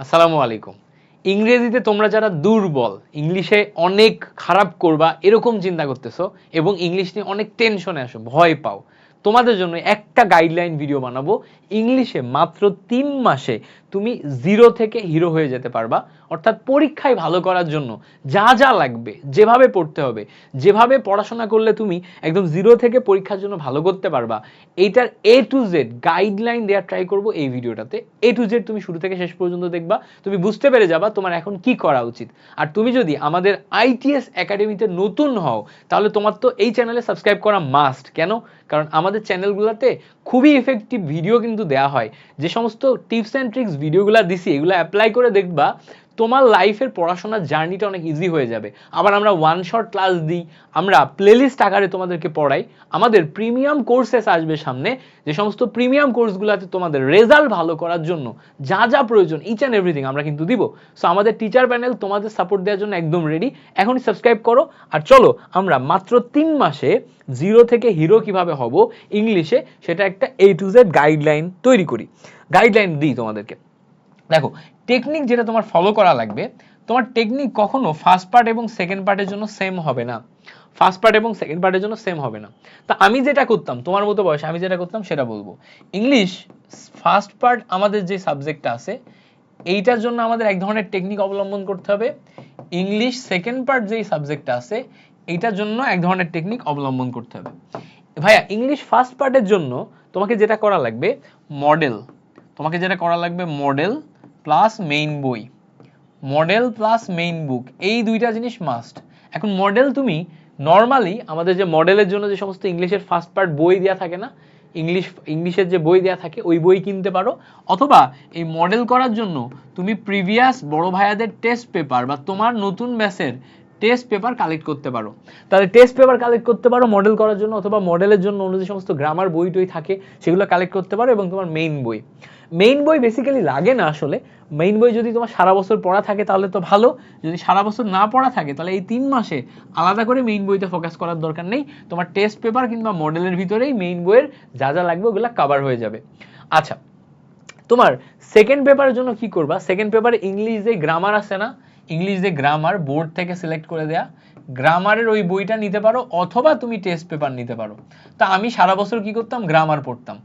আসসালামু আলাইকুম। ইংরেজিতে তোমরা যারা দুর্বল, ইংলিশে অনেক খারাপ করবা, এরকম চিন্তা করতেছো এবং ইংলিশ নিয়ে অনেক টেনশনে আসো ভয় পাও, তোমাদের জন্য একটা গাইডলাইন ভিডিও বানাবো। ইংলিশে মাত্র তিন মাসে তুমি জিরো থেকে হিরো হয়ে যেতে পারবা। অর্থাৎ পরীক্ষায় ভালো করার জন্য যা যা লাগবে, যেভাবে পড়তে হবে, যেভাবে পড়াশোনা করলে তুমি একদম জিরো থেকে পরীক্ষার জন্য ভালো করতে পারবা, এইটার এ টু জেড গাইডলাইন দেওয়ার ট্রাই করব এই ভিডিওটাতে। এ টু জেড তুমি শুরু থেকে শেষ পর্যন্ত দেখবা, তুমি বুঝতে পেরে যাবা তোমার এখন কি করা উচিত। আর তুমি যদি আমাদের আইটিএস একাডেমিতে নতুন হও, তাহলে তোমার তো এই চ্যানেলে সাবস্ক্রাইব করা মাস্ট কেন? কারণ আমাদের চ্যানেলগুলোতে খুবই এফেক্টিভ ভিডিও কিন্তু দেওয়া হয়। যে সমস্ত টিপস অ্যান্ড ট্রিক্স ভিডিওগুলো দিছি, এগুলো অ্যাপ্লাই করে দেখবা তোমার লাইফের পড়াশোনার জার্নিটা অনেক ইজি হয়ে যাবে। আবার আমরা ওয়ান শট ক্লাস দিই, আমরা প্লেলিস্ট আকারে তোমাদেরকে পড়াই, আমাদের প্রিমিয়াম কোর্সেস আসবে সামনে, যে সমস্ত প্রিমিয়াম কোর্সগুলোতে তোমাদের রেজাল্ট ভালো করার জন্য যা যা প্রয়োজন ইচ অ্যান্ড এভরিথিং আমরা কিন্তু দিব। সো আমাদের টিচার প্যানেল তোমাদের সাপোর্ট দেওয়ার জন্য একদম রেডি এখনই সাবস্ক্রাইব করো, আর চলো, আমরা মাত্র তিন মাসে জিরো থেকে হিরো কীভাবে হব ইংলিশে সেটা একটা এ টু জেড গাইডলাইন তৈরি করি। গাইডলাইন দিই তোমাদেরকে। দেখো টেকনিক যেটা তোমার ফলো করা লাগবে, তোমার টেকনিক কখনো ফার্স্ট পার্ট এবং সেকেন্ড পার্টের জন্য সেম হবে না। ফার্স্ট পার্ট এবং সেকেন্ড পার্টের জন্য সেম হবে না। তা আমি যেটা করতাম, তোমার মতো বয়সে আমি যেটা করতাম সেটা বলব। ইংলিশ ফার্স্ট পার্ট আমাদের যে সাবজেক্টটা আছে, এইটার জন্য আমাদের এক ধরনের টেকনিক অবলম্বন করতে হবে। ইংলিশ সেকেন্ড পার্ট যেই সাবজেক্টটা আছে, এইটার জন্য এক ধরনের টেকনিক অবলম্বন করতে হবে। ভাইয়া ইংলিশ ফার্স্ট পার্টের জন্য তোমাকে যেটা করা লাগবে মডেল তোমাকে যেটা করা লাগবে মডেল প্লাস মেইন বই। মডেল প্লাস মেইন বুক এই দুইটা জিনিস মাস্ট এখন মডেল তুমি নর্মালি আমাদের যে মডেলের জন্য যে সমস্ত ইংলিশের ফার্স্ট পার্ট বই দেওয়া থাকে না, ইংলিশ, ইংলিশের যে বই দেওয়া থাকে, ওই বই কিনতে পারো। অথবা এই মডেল করার জন্য তুমি প্রিভিয়াস বড় ভাইয়াদের টেস্ট পেপার বা তোমার নতুন ব্যাসের টেস্ট পেপার কালেক্ট করতে পারো। তাহলে টেস্ট পেপার কালেক্ট করতে পারো মডেল করার জন্য অথবা মডেলের জন্য অন্য যে সমস্ত গ্রামার বই টই থাকে, সেগুলো কালেক্ট করতে পারো এবং তোমার মেইন বই। মেইন বই বেসিক্যালি লাগে না আসলে। মেইন বই যদি তোমার সারা বছর পড়া থাকে তাহলে তো ভালো। যদি সারা বছর না পড়া থাকে তাহলে এই তিন মাসে আলাদা করে মেইন বইতে ফোকাস করার দরকার নেই। তোমার টেস্ট পেপার কিংবা মডেলের ভিতরেই মেইন বইয়ের যা যা লাগবে ওগুলো কভার হয়ে যাবে। আচ্ছা তোমার সেকেন্ড পেপারের জন্য কি করবা? সেকেন্ড পেপারে ইংলিশ যে গ্রামার আছে না ইংলিশ যে গ্রামার বোর্ড থেকে সিলেক্ট করে দেয়া গ্রামারের ওই বইটা নিতে পারো অথবা তুমি টেস্ট পেপার নিতে পারো। তা আমি সারা বছর কি করতাম? গ্রামার পড়তাম।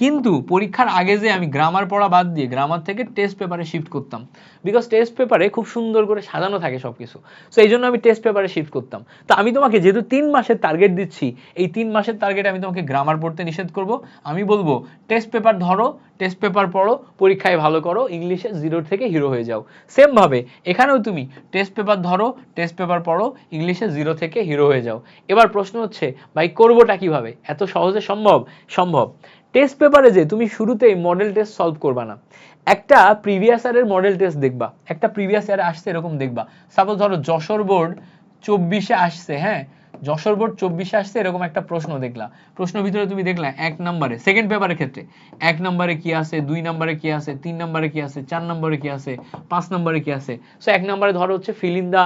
কিন্তু পরীক্ষার আগে যে আমি গ্রামার পড়া বাদ দিয়ে গ্রামার থেকে টেস্ট পেপারে শিফট করতাম। বিকজ টেস্ট পেপারে খুব সুন্দর করে সাজানো থাকে সব কিছু সো এই জন্য আমি টেস্ট পেপারে শিফট করতাম। তো আমি তোমাকে যেহেতু তিন মাসের টার্গেট দিচ্ছি, এই তিন মাসের টার্গেটে আমি তোমাকে গ্রামার পড়তে নিষেধ করব। আমি বলব টেস্ট পেপার ধরো টেস্ট পেপার পড়ো, পরীক্ষায় ভালো করো, ইংলিশে জিরো থেকে হিরো হয়ে যাও। সেমভাবে এখানেও তুমি টেস্ট পেপার ধরো টেস্ট পেপার পড়ো ইংলিশে জিরো থেকে হিরো হয়ে যাও। এবার প্রশ্ন হচ্ছে, ভাই, করবোটা কীভাবে? এত সহজে সম্ভব? সম্ভব। টেস্ট পেপারে যে তুমি শুরুতেই মডেল টেস্ট সলভ করবা না। একটা প্রিভিয়াস ইয়ারের মডেল টেস্ট দেখবা। একটা প্রিভিয়াস ইয়ারে আসছে এরকম দেখবা। সাপোজ ধরো যশোর বোর্ড চব্বিশে আসছে হ্যাঁ? যশোর বোর্ড চব্বিশে আসছে এরকম একটা প্রশ্ন দেখলা। প্রশ্ন ভিতরে তুমি দেখলা এক নম্বরে সেকেন্ড পেপারের ক্ষেত্রে। এক নম্বরে কি আছে? দুই নম্বরে কি আছে? তিন নম্বরে কি আছে? চার নম্বরে কি আছে? পাঁচ নম্বরে কি আছে? সো এক নম্বরে ধরো হচ্ছে ফিল দা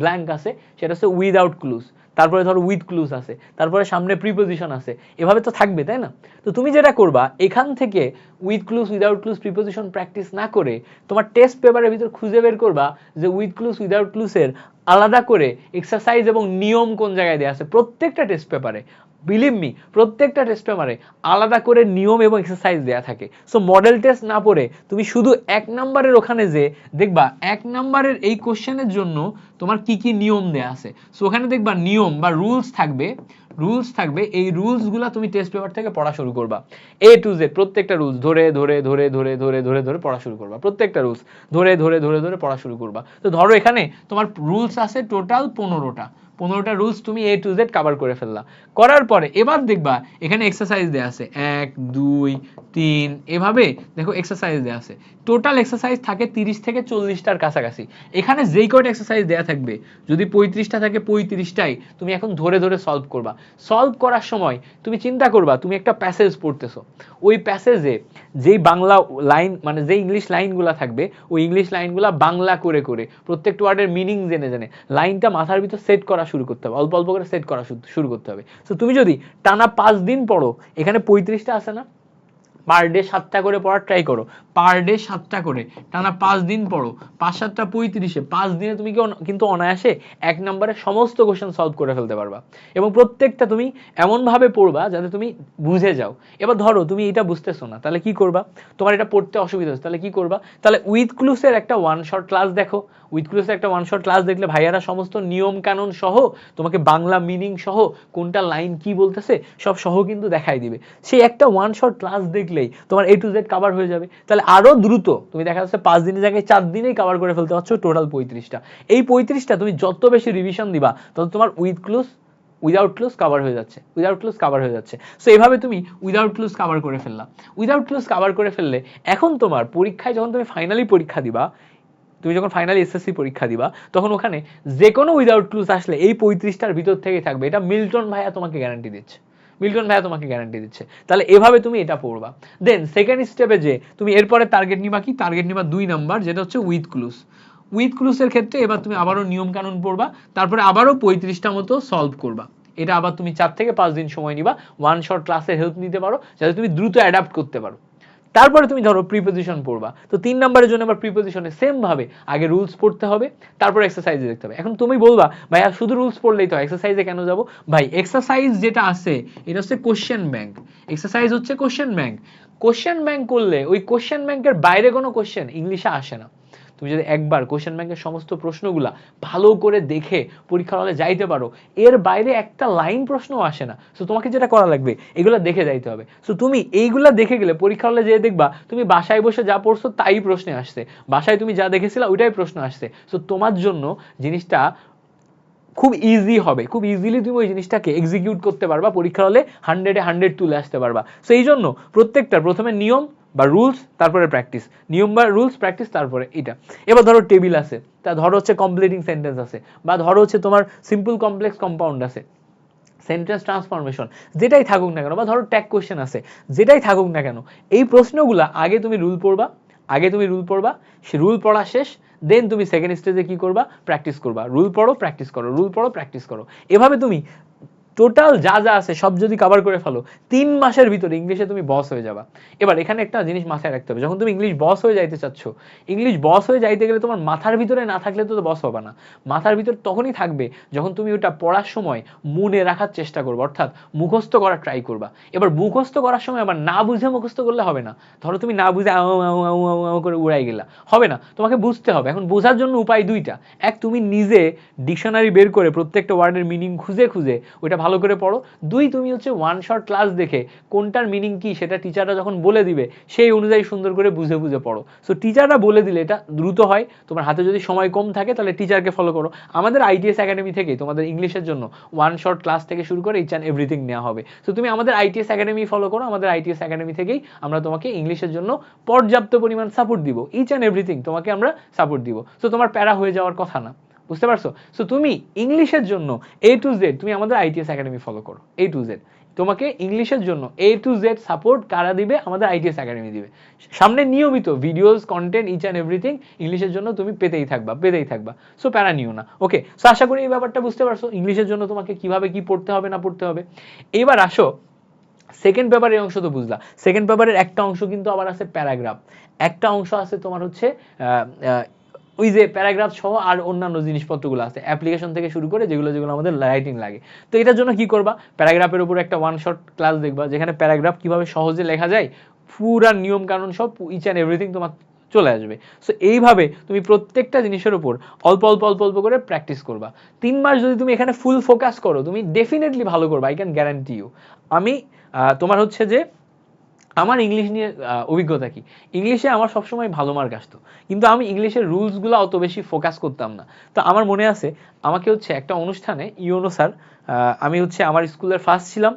ব্ল্যাঙ্ক আছে, সেটা হচ্ছে উইদাউট ক্লুজ তারপরে ধরো উইথ ক্লুজ আছে, তারপরে সামনে প্রিপোজিশন আছে। এভাবে তো থাকবে, তাই না? তো তুমি যেটা করবা, এখান থেকে with clause without clause preposition practice না করে, তোমার টেস্ট পেপারের ভিতর খুঁজে বের করবা যে উইথ ক্লুজ উইদাউট ক্লুজের আলাদা করে এক্সারসাইজ এবং নিয়ম কোন জায়গায় দেওয়া আছে, প্রত্যেকটা টেস্ট পেপারে বিলিভ মি প্রত্যেকটা টেস্ট পেপারে আলাদা করে নিয়ম এবং এক্সারসাইজ দেওয়া থাকে। সো মডেল টেস্ট না পড়ে তুমি শুধু এক নাম্বারের ওখানে যে, দেখবা এক নাম্বারের এই কোশ্চেনের জন্য তোমার কি কি নিয়ম দেওয়া আছে। সো ওখানে দেখবা নিয়ম বা রুলস থাকবে রুলস থাকবে, এই রুলসগুলো তুমি টেস্ট পেপার থেকে পড়া শুরু করবা। এ টু জেড প্রত্যেকটা রুলস ধরে ধরে ধরে ধরে ধরে ধরে ধরে পড়া শুরু করবা। প্রত্যেকটা রুলস ধরে ধরে ধরে ধরে পড়া শুরু করবা। তো ধরো এখানে তোমার রুলস আছে টোটাল পনেরোটা। পনেরোটা রুলস তুমি এ টু জেড কাভার করে ফেললা। করার পরে এবার দেখবা এখানে এক্সারসাইজ দেওয়া আছে। এক, দুই, তিন, এভাবে দেখো এক্সারসাইজ দেওয়া আছে। টোটাল এক্সারসাইজ থাকে তিরিশ থেকে চল্লিশটার কাছাকাছি। এখানে যেই কয়টা এক্সারসাইজ দেওয়া থাকবে, যদি পঁয়ত্রিশটা থাকে পঁয়ত্রিশটাই তুমি এখন ধরে ধরে সলভ করবা। সলভ করার সময় তুমি চিন্তা করবা, তুমি একটা প্যাসেজ পড়তেছো। ওই প্যাসেজে যেই বাংলা লাইন মানে যে ইংলিশ লাইনগুলো থাকবে, ওই ইংলিশ লাইনগুলো বাংলা করে করে প্রত্যেকটা ওয়ার্ডের মিনিং জেনে জেনে লাইনটা মাথার ভিতর সেট করা শুরু করতে হবে। অল্প অল্প করে সেট করা শুরু করতে হবে। তো তুমি যদি টানা পাঁচ দিন পড়ো, এখানে পঁয়ত্রিশটা আসে না? পার ডে সাতটা করে পড়ার ট্রাই করো। পার ডে সাতটা করে, টানা পাঁচ দিন পড়ো। পাঁচ সাতটা পঁয়ত্রিশে, পাঁচ দিনে তুমি কিন্তু অনায়াসে এক নম্বরে সমস্ত কোশ্চেন সলভ করে ফেলতে পারবা। এবং প্রত্যেকটা তুমি এমনভাবে পড়বা যাতে তুমি বুঝে যাও। এবার ধরো, তুমি এটা বুঝতেছো না, তাহলে কি করবা? তোমার এটা পড়তে অসুবিধা হচ্ছে, তাহলে কি করবা? তাহলে উইথ ক্লুসের একটা ওয়ান শট ক্লাস দেখো। উইথ ক্লুসের একটা ওয়ান শট ক্লাস দেখলে ভাইয়ারা সমস্ত নিয়ম কানুন সহ, তোমাকে বাংলা মিনিং সহ, কোনটা লাইন কি বলতেছে, সব সহ কিন্তু দেখাই দিবে। সেই একটা ওয়ান শট ক্লাস দেখলেই তোমার এ টু জেড কাভার হয়ে যাবে। তাহলে আরও দ্রুত, তুমি দেখা যাচ্ছে পাঁচ দিনের জায়গায় চার দিনেই কাভার করে ফেলতে পারছ টোটাল পঁয়ত্রিশটা। এই পঁয়ত্রিশটা তুমি যত বেশি রিভিশন দিবা, তত তোমার with clause without clause cover হয়ে যাচ্ছে উইদাউট ক্লোজ কাভার হয়ে যাচ্ছে। সো এভাবে তুমি উইদাউট ক্লোজ কাভার করে ফেললা। উইদাউট ক্লোজ কাভার করে ফেললে, এখন তোমার পরীক্ষায় যখন তুমি ফাইনালি পরীক্ষা দিবা, তুমি যখন ফাইনালি এসএসসি পরীক্ষা দিবা, তখন ওখানে যে কোনো উইদাউট ক্লুজ আসলে এই পঁয়ত্রিশটার ভিতর থেকে থাকবে। এটা মিল্টন ভাইয়া তোমাকে গ্যারান্টি দিচ্ছে। মিল্টন ভাইয়া তোমাকে গ্যারান্টি দিচ্ছে। তাহলে এভাবে তুমি এটা পড়বা। দেন সেকেন্ড স্টেপে যে, তুমি এরপরে টার্গেট নিবা কি? টার্গেট নিবা দুই নাম্বার যেটা হচ্ছে উইথ ক্লুস উইথ ক্লুসের ক্ষেত্রে এবার তুমি আবারও নিয়ম কানুন পড়বা, তারপরে আবারও পঁয়ত্রিশটা মতো সলভ করবা। এটা আবার তুমি চার থেকে পাঁচ দিন সময় নিবা। ওয়ান শট ক্লাসের হেল্প নিতে পারো, যাতে তুমি দ্রুত অ্যাডাপ্ট করতে পারো। তারপরে তুমি ধরো প্রিপোজিশন পড়বা। তো তিন নম্বরের জন্য আবার প্রিপোজিশনে সেম ভাবে আগে রুলস পড়তে হবে, তারপর এক্সারসাইজে দেখতে হবে। এখন তুমি বলবা ভাই আর শুধু রুলস পড়লেই তো এক্সারসাইজে কেন যাব? ভাই এক্সারসাইজ যেটা আছে, এটা হচ্ছে কোশ্চেন ব্যাংক এক্সারসাইজ হচ্ছে কোশ্চেন ব্যাংক কোশ্চেন ব্যাংক করলে, ওই কোশ্চেন ব্যাংকের বাইরে কোনো কোশ্চেন ইংলিশে আসে না। তুমি যদি একবার কোয়েশ্চেন ব্যাংকের সমস্ত প্রশ্নগুলা ভালো করে দেখে পরীক্ষার হলে যাইতে পারো, এর বাইরে একটা লাইন প্রশ্ন আসে না। সো তোমাকে যেটা করা লাগবে, এগুলো দেখে যাইতে হবে। সো তুমি এইগুলা দেখে গেলে পরীক্ষা হলে যেয়ে দেখবা, তুমি বাসায় বসে যা পড়ছো তাই প্রশ্নে আসছে। বাসায় তুমি যা দেখেছিলা ওইটাই প্রশ্ন আসছে। সো তোমার জন্য জিনিসটা খুব ইজি হবে, খুব ইজিলি তুমি ওই জিনিসটাকে এক্সিকিউট করতে পারবা পরীক্ষা হলে হান্ড্রেডে হান্ড্রেড তুলে আসতে পারবা। সো এই জন্য প্রত্যেকটা, প্রথমে নিয়ম বা রুলস তারপরে প্র্যাকটিস নিয়ম বা রুলস প্র্যাকটিস তারপরে এটা। এবার ধরো টেবিল আছে, তা ধরো হচ্ছে কমপ্লিটিং সেন্টেন্স আছে, বা ধরো হচ্ছে তোমার সিম্পল কমপ্লেক্স কম্পাউন্ড আছে। সেন্টেন্স ট্রান্সফরমেশন যেটাই থাকুক না কেন, বা ধরো ট্যাগ কোয়েশ্চেন আছে, যেটাই থাকুক না কেন, এই প্রশ্নগুলা আগে তুমি রুল পড়বা আগে তুমি রুল পড়বা, সে রুল পড়া শেষ দেন তুমি সেকেন্ড স্টেজে কি করবা? প্র্যাকটিস করবা। রুল পড়ো প্র্যাকটিস করো। রুল পড়ো প্র্যাকটিস করো। এভাবে তুমি টোটাল যা যা আছে সব যদি কভার করে ফেলো, তিন মাসের ভিতরে ইংলিশে তুমি বস হয়ে যাবা। এবার এখানে একটা জিনিস মাথায় রাখতে হবে, যখন তুমি ইংলিশ বস হয়ে যাইতে চাচ্ছ ইংলিশ বস হয়ে যাইতে গেলে তোমার মাথার ভিতরে না থাকলে তো বস হবে না। মাথার ভিতর তখনই থাকবে যখন তুমি ওটা পড়ার সময় মনে রাখার চেষ্টা করবে, অর্থাৎ মুখস্থ করার ট্রাই করবা। এবার মুখস্থ করার সময় আবার না বুঝে মুখস্থ করলে হবে না। ধরো তুমি না বুঝে আউ আউ আউ আউ আউ করে উড়াই গেলা। হবে না, তোমাকে বুঝতে হবে। এখন বোঝার জন্য উপায় দুইটা। এক, তুমি নিজে ডিকশনারি বের করে প্রত্যেকটা ওয়ার্ডের মিনিং খুঁজে খুঁজে ওইটা ভালো করে পড়ো। দুই, তুমি হচ্ছে ওয়ান শর্ট ক্লাস দেখে কোনটার মিনিং কি, সেটা টিচাররা যখন বলে দিবে, সেই অনুযায়ী সুন্দর করে বুঝে বুঝে পড়ো। সো টিচাররা বলে দিলে এটা দ্রুত হয়। তোমার হাতে যদি সময় কম থাকে, তাহলে টিচারকে ফলো করো। আমাদের আইটিএস একাডেমি থেকে তোমাদের ইংলিশের জন্য ওয়ান শর্ট ক্লাস থেকে শুরু করে ইচ অ্যান্ড এভরিথিং নেওয়া হবে। সো তুমি আমাদের আইটিএস একাডেমি ফলো করো। আমাদের আইটিএস একাডেমি থেকেই আমরা তোমাকে ইংলিশের জন্য পর্যাপ্ত পরিমাণ সাপোর্ট দিব। ইচ অ্যান্ড এভরিথিং তোমাকে আমরা সাপোর্ট দিব। সো তোমার প্যারা হয়ে যাওয়ার কথা না। বুঝতে পারছ? সো তুমি ইংলিশের জন্য এ টু জেড তুমি আমাদের আইটিএস একাডেমি ফলো করো এ টু জেড তোমাকে ইংলিশের জন্য এ টু জেড সাপোর্ট কারা দিবে? আমাদের আইটিএস একাডেমি দিবে। সামনে নিয়মিত videos content each and everything ইংলিশের জন্য তুমি পেতেই থাকবা পেতেই থাকবা। সো প্যারা নিও না। ওকে সো আশা করি এই ব্যাপারটা বুঝতে পারছ, ইংলিশের জন্য তোমাকে কীভাবে কি পড়তে হবে, না পড়তে হবে। এবার আসো সেকেন্ড পেপারের অংশ তো বুঝলা। সেকেন্ড পেপারের একটা অংশ কিন্তু আবার আছে প্যারাগ্রাফ। একটা অংশ আছে তোমার হচ্ছে ওই যে প্যারাগ্রাফ সহ আর অন্যান্য জিনিসপত্রগুলো আছে। অ্যাপ্লিকেশন থেকে শুরু করে যেগুলো যেগুলো আমাদের রাইটিং লাগে। তো এটার জন্য কি করবা? প্যারাগ্রাফের উপর একটা ওয়ান শট ক্লাস দেখবা, যেখানে প্যারাগ্রাফ কীভাবে সহজে লেখা যায়, পুরা নিয়ম কানুন সব ইচ অ্যান্ড এভরিথিং তোমার চলে আসবে। সো এইভাবে তুমি প্রত্যেকটা জিনিসের উপর অল্প অল্প অল্প অল্প করে প্র্যাকটিস করবা। তিন মাস যদি তুমি এখানে ফুল ফোকাস করো, তুমি ডেফিনেটলি ভালো করবা আই ক্যান গ্যারান্টি ইউ আমি তোমার হচ্ছে যে আমার ইংলিশ নিয়ে অভিজ্ঞতা কি? ইংলিশে আমার সবসময় ভালো মার্ক আসতো। কিন্তু আমি ইংলিশের রুলসগুলো অত বেশি ফোকাস করতাম না। তো আমার মনে আছে, আমাকে হচ্ছে একটা অনুষ্ঠানে ইউনো স্যার আমি হচ্ছে আমার স্কুলের ফার্স্ট ছিলাম।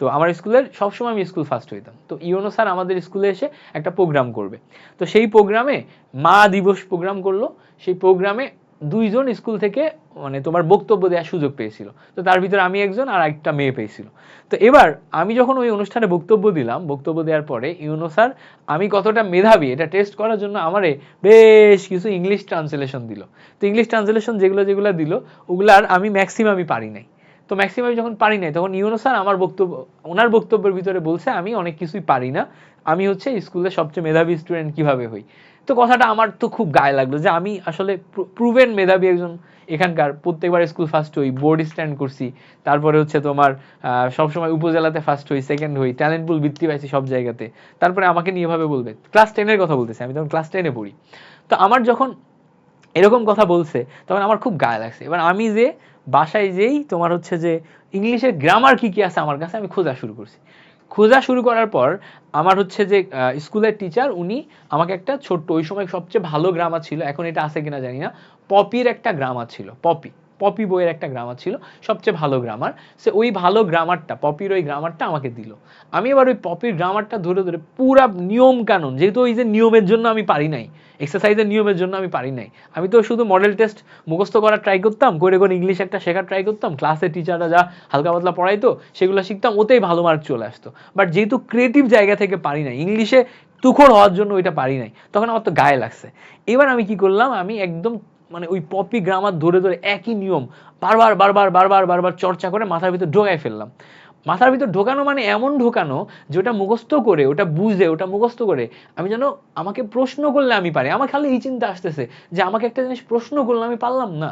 তো আমার স্কুলের সবসময় আমি স্কুল ফার্স্ট হইতাম। তো ইউনো স্যার আমাদের স্কুলে এসে একটা প্রোগ্রাম করবে। তো সেই প্রোগ্রামে মা দিবস প্রোগ্রাম করল। সেই প্রোগ্রামে দুইজন স্কুল থেকে মানে তোমার বক্তব্য দেওয়ার সুযোগ পেয়েছিল। তো তার ভিতরে আমি একজন আর একটা মেয়ে পেয়েছিল। তো এবার আমি যখন ওই অনুষ্ঠানে বক্তব্য দিলাম, বক্তব্য দেওয়ার পরে ইউনো স্যার, আমি কতটা মেধাবী, এটা টেস্ট করার জন্য আমারে বেশ কিছু ইংলিশ ট্রান্সলেশন দিল। তো ইংলিশ ট্রান্সলেশন যেগুলো যেগুলো দিল ওগুলার আমি ম্যাক্সিমামই পারি নাই। তো ম্যাক্সিমাম যখন পারি নাই, তখন ইউনো স্যার আমার বক্তব্য, ওনার বক্তব্যের ভিতরে বলছে, আমি অনেক কিছুই পারি না। আমি হচ্ছে স্কুলে সবচেয়ে মেধাবী স্টুডেন্ট কীভাবে হই? তো কথাটা আমার তো খুব গায়ে লাগল যে আমি আসলে প্রুভেন মেধাবী একজন এখানকার। প্রত্যেকবার স্কুল ফার্স্ট হই বোর্ড স্ট্যান্ড করছি, তারপরে হচ্ছে তোমার সবসময় উপজেলাতে ফার্স্ট হই সেকেন্ড হই ট্যালেন্ট পুল বৃত্তি পাইছি সব জায়গাতে। তারপরে আমাকে নিয়ে এভাবে বলবে ক্লাস টেনের কথা বলতেছি, আমি তখন ক্লাস টেনে পড়ি। তো আমার যখন এরকম কথা বলছে, তখন আমার খুব গায়ে লাগছে। এবার আমি যে বাসায় যেই তোমার হচ্ছে যে ইংলিশের গ্রামার কি কি আছে আমার কাছে আমি খোঁজা শুরু করছি। খোঁজা শুরু করার পর আমার হচ্ছে যে স্কুলের টিচার উনি আমাকে একটা ছোট্ট, ওই সময় সবচেয়ে ভালো গ্রামার ছিল, এখন এটা আছে কিনা জানি না, পপির একটা গ্রামার ছিল, পপি। পপি বইয়ের একটা গ্রামার ছিল, সবচেয়ে ভালো গ্রামার সে ওই ভালো গ্রামারটা পপির ওই গ্রামারটা আমাকে দিল। আমি এবার ওই পপির গ্রামারটা ধরে ধরে পুরা নিয়ম কানুন, যেহেতু ওই যে নিয়মের জন্য আমি পারি নাই এক্সারসাইজের নিয়মের জন্য আমি পারি নাই। আমি তো শুধু মডেল টেস্ট মুখস্থ করার ট্রাই করতাম, করে করে ইংলিশ একটা শেখার ট্রাই করতাম ক্লাসে টিচাররা যা হালকা পাতলা পড়াইতো, সেগুলো শিখতাম, ওতেই ভালো মার্ক চলে আসতো। বাট যেহেতু ক্রিয়েটিভ জায়গা থেকে পারি নাই ইংলিশে তুখর হওয়ার জন্য ওইটা পারি নাই, তখন আমার তো গায়ে লাগছে। এবার আমি কি করলাম, আমি একদম মানে ওই পপি গ্রামার ধরে ধরে একই নিয়ম, বারবার বারবার বারবার বারবার চর্চা করে মাথার ভিতর ঢোকায় ফেললাম। মাথার ভিতর ঢোকানো মানে এমন ঢোকানো যে ওটা মুখস্থ করে, ওটা বুঝে, ওটা মুখস্থ করে। আমি যেন আমাকে প্রশ্ন করলে আমি পারি। আমার খালি এই চিন্তা আসতেছে যে আমাকে একটা জিনিস প্রশ্ন করলে আমি পারলাম না।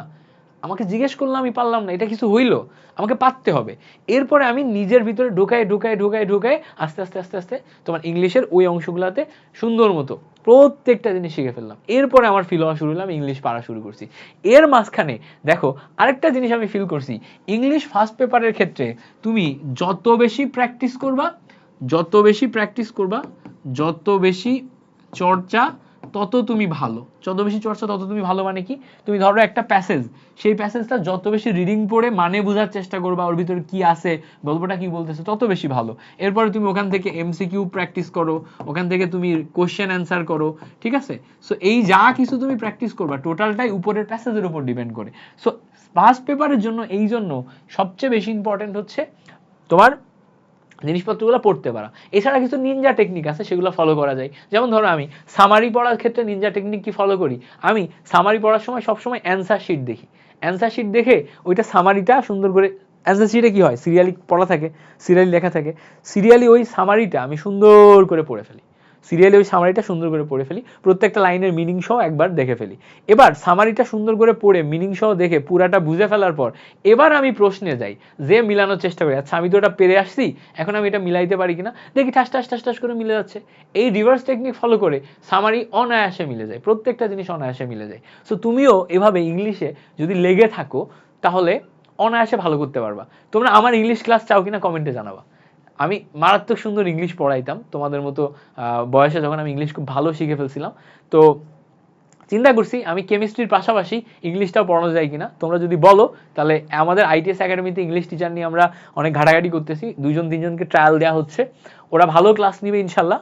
আমাকে জিজ্ঞেস করলাম আমি পারলাম না। এটা কিছু হইল? আমাকে পারতে হবে। এরপরে আমি নিজের ভিতরে ঢোকায় ঢোকায় ঢোকায় ঢোকায় আস্তে আস্তে আস্তে আস্তে তোমার ইংলিশের ওই অংশগুলোতে সুন্দর মতো প্রত্যেকটা জিনিস শিখে ফেললাম। এরপরে আমার ফিল হওয়া শুরু হলাম ইংলিশ পড়া শুরু করছি। এর মাঝখানে, দেখো, আরেকটা জিনিস আমি ফিল করছি। ইংলিশ ফার্স্ট পেপারের ক্ষেত্রে তুমি যত বেশি প্র্যাকটিস করবা, যত বেশি প্র্যাকটিস করবা, যত বেশি চর্চা তত তুমি ভালো। যত বেশি চর্চা, তত তুমি ভালো মানে কি? তুমি ধরো একটা প্যাসেজ সেই প্যাসেজটা যত বেশি রিডিং পড়ে মানে বোঝার চেষ্টা করবা, ওর ভিতরে কি আছে, গল্পটা কি বলতেছে, তত বেশি ভালো। এরপরে তুমি ওখান থেকে এমসিকিউ প্র্যাকটিস করো, ওখান থেকে তুমি কোশ্চেন অ্যান্সার করো, ঠিক আছে? সো এই যা কিছু তুমি প্র্যাকটিস করবা টোটালটাই উপরের প্যাসেজের উপর ডিপেন্ড করে। সো ফার্স্ট পেপারের জন্য, এই জন্য সবচেয়ে বেশি ইম্পর্টেন্ট হচ্ছে তোমার জিনিসপত্রগুলো পড়তে পারা। এছাড়া কিছু নিনজা টেকনিক আছে, সেগুলো ফলো করা যায়। যেমন ধরো আমি সামারি পড়ার ক্ষেত্রে নিনজা টেকনিক কি ফলো করি? আমি সামারি পড়ার সময় সবসময় অ্যান্সার শিট দেখি। অ্যান্সার শিট দেখে ওইটা সামারিটা সুন্দর করে অ্যান্সার শিটে কি হয়? সিরিয়ালি পড়া থাকে সিরিয়ালি লেখা থাকে। সিরিয়ালি ওই সামারিটা আমি সুন্দর করে পড়ে ফেলি। সিরিয়ালি ওই সামারিটা সুন্দর করে পড়ে ফেলি, প্রত্যেকটা লাইনের মিনিং সহ একবার দেখে ফেলি। এবার সামারিটা সুন্দর করে পড়ে মিনিং সহ দেখে পুরাটা বুঝে ফেলার পর, এবার আমি প্রশ্নে যাই, যে মিলানোর চেষ্টা করি। আচ্ছা আমি তো ওটা পেরে আসছি, এখন আমি এটা মিলাইতে পারি কিনা? দেখি ঠাস ঠাস ঠাস ঠাস করে মিলে যাচ্ছে। এই রিভার্স টেকনিক ফলো করে সামারি অনায়াসে মিলে যায়, প্রত্যেকটা জিনিস অনায়াসে মিলে যায়। সো তুমিও এভাবে ইংলিশে যদি লেগে থাকো, তাহলে অনায়াসে ভালো করতে পারবা। তোমরা আমার ইংলিশ ক্লাস চাও কিনা কমেন্টে জানাবা। আমি মারাত্মক সুন্দর ইংলিশ পড়াইতাম। তোমাদের মতো বয়সে যখন আমি ইংলিশ খুব ভালো শিখে ফেলছিলাম। তো চিন্তা করছি, আমি কেমিস্ট্রির পাশাপাশি ইংলিশটাও পড়ানো যায় কিনা। তোমরা যদি বলো, তাহলে আমাদের আইটিএস একাডেমিতে ইংলিশ টিচার নিয়ে আমরা অনেক ঘাটাঘাটি করতেছি। দুজন তিনজনকে ট্রায়াল দেওয়া হচ্ছে। ওরা ভালো ক্লাস নিবে ইনশাল্লাহ।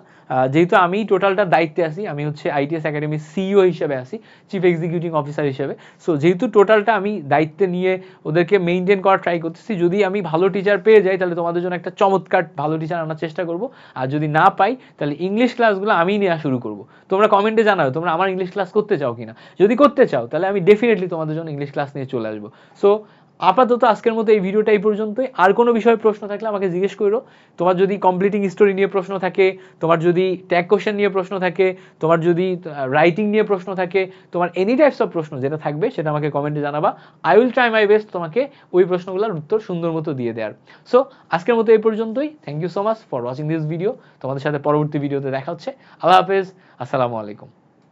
যেহেতু আমি টোটালটার দায়িত্বে আছি, আমি হচ্ছে আইটিএস একাডেমির সিইও হিসেবে আছি চিফ এক্সিকিউটিভ অফিসার হিসেবে। সো যেহেতু টোটালটা আমি দায়িত্বে নিয়ে ওদেরকে মেনটেন করার ট্রাই করতেছি, যদি আমি ভালো টিচার পেয়ে যাই, তাহলে তোমাদের জন্য একটা চমৎকার ভালো টিচার আনার চেষ্টা করব। আর যদি না পাই, তাহলে ইংলিশ ক্লাসগুলো আমিই নেওয়া শুরু করব। তোমরা কমেন্টে জানাও, তোমরা আমার ইংলিশ ক্লাস করতে চাও কিনা। যদি করতে চাও, তাহলে আমি ডেফিনেটলি তোমাদের জন্য ইংলিশ ক্লাস নিয়ে চলে আসব। সো আপাতত আজকের মতো এই ভিডিওটা এই পর্যন্তই। আর কোনো বিষয়ে প্রশ্ন থাকলে আমাকে জিজ্ঞেস করো। তোমার যদি কমপ্লিটিং স্টোরি নিয়ে প্রশ্ন থাকে, তোমার যদি ট্যাগ কোশ্চেন নিয়ে প্রশ্ন থাকে, তোমার যদি রাইটিং নিয়ে প্রশ্ন থাকে, তোমার এনি টাইপস অফ প্রশ্ন যেটা থাকবে সেটা আমাকে কমেন্টে জানাবা। I will try my best তোমাকে ওই প্রশ্নগুলোর উত্তর সুন্দর মতো দিয়ে দেওয়ার। সো আজকের মতো এই পর্যন্তই। Thank you so much for watching this video তোমাদের সাথে পরবর্তী ভিডিওতে দেখা হচ্ছে। আল্লাহ হাফেজ। আসসালামু আলাইকুম।